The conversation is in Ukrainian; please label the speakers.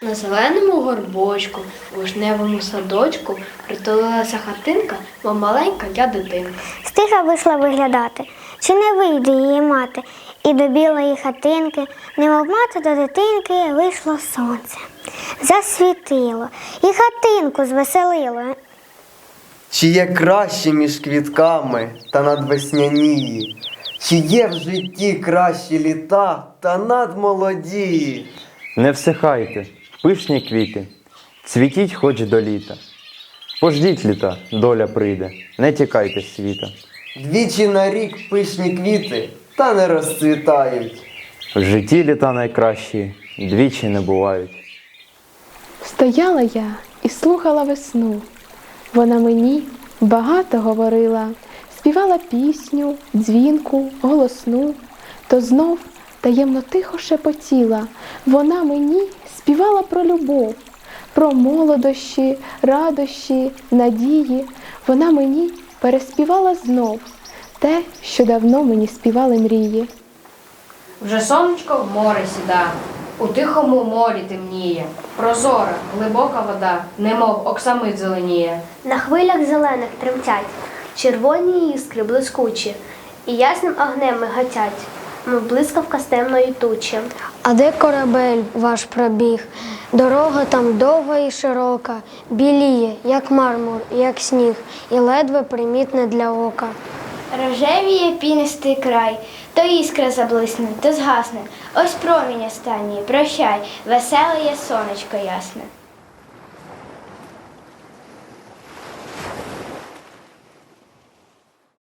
Speaker 1: На зеленому горбочку, в вишневому садочку притулилася хатинка, мов маленька я дитинка.
Speaker 2: Стиха вийшла виглядати, чи не вийде її мати, і до білої хатинки, немов мати до дитинки, вийшло сонце. Засвітило, і хатинку звеселило.
Speaker 3: Чи є краще між квітками та надвеснянії? Чи є в житті кращі літа та надмолодії?
Speaker 4: Не всихайте, пишні квіти, цвітіть хоч до літа. Пождіть літа, доля прийде, не тікайте з світа.
Speaker 3: Двічі на рік пишні квіти та не розцвітають.
Speaker 4: В житті літа найкращі, двічі не бувають.
Speaker 5: Стояла я і слухала весну. Вона мені багато говорила, співала пісню, дзвінку, голосну, то знов таємно тихо шепотіла. Вона мені співала про любов, про молодощі, радощі, надії. Вона мені переспівала знов те, що давно мені співали мрії.
Speaker 1: Вже сонечко в море сіда, у тихому морі темніє, прозора, глибока вода, немов оксамит зеленіє.
Speaker 2: На хвилях зелених тремтять, червоні іскри блискучі, і ясним огнем миготять, мов блискавка з темної тучі. А де корабель ваш пробіг? Дорога там довга і широка, біліє, як мармур, як сніг, і ледве примітне для ока.
Speaker 6: Рожевіє пінистий край, то іскра заблисне, то згасне. Ось промінь останній, прощай, веселе є сонечко ясне.